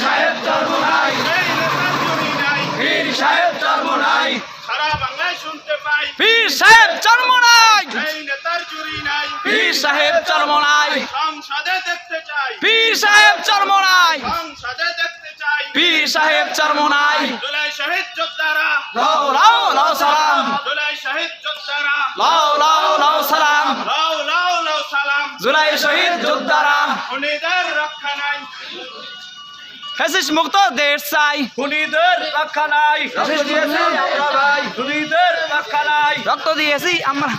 সাহেব চরমনাই পীর সাহেব সারা বাংলায় শুনতে পাই। নেতার চুরি নাই। পীর সাহেব চরমনাই সংসদে দেখতে চাই। পীর সাহেব চরমনাই সংসদে দেখতে চাই। পীর সাহেব চরমনাই জুলাই জুলাই শহীদ যোদ্ধারা। খুনিদের রক্ষা নাই। ফ্যাসিস মুক্ত দেশ চাই। খুনিদের রক্ষা নাই। রক্ত দিয়েছি আমরা ভাই। খুনিদের রক্ষা নাই। রক্ত দিয়েছি আমরা।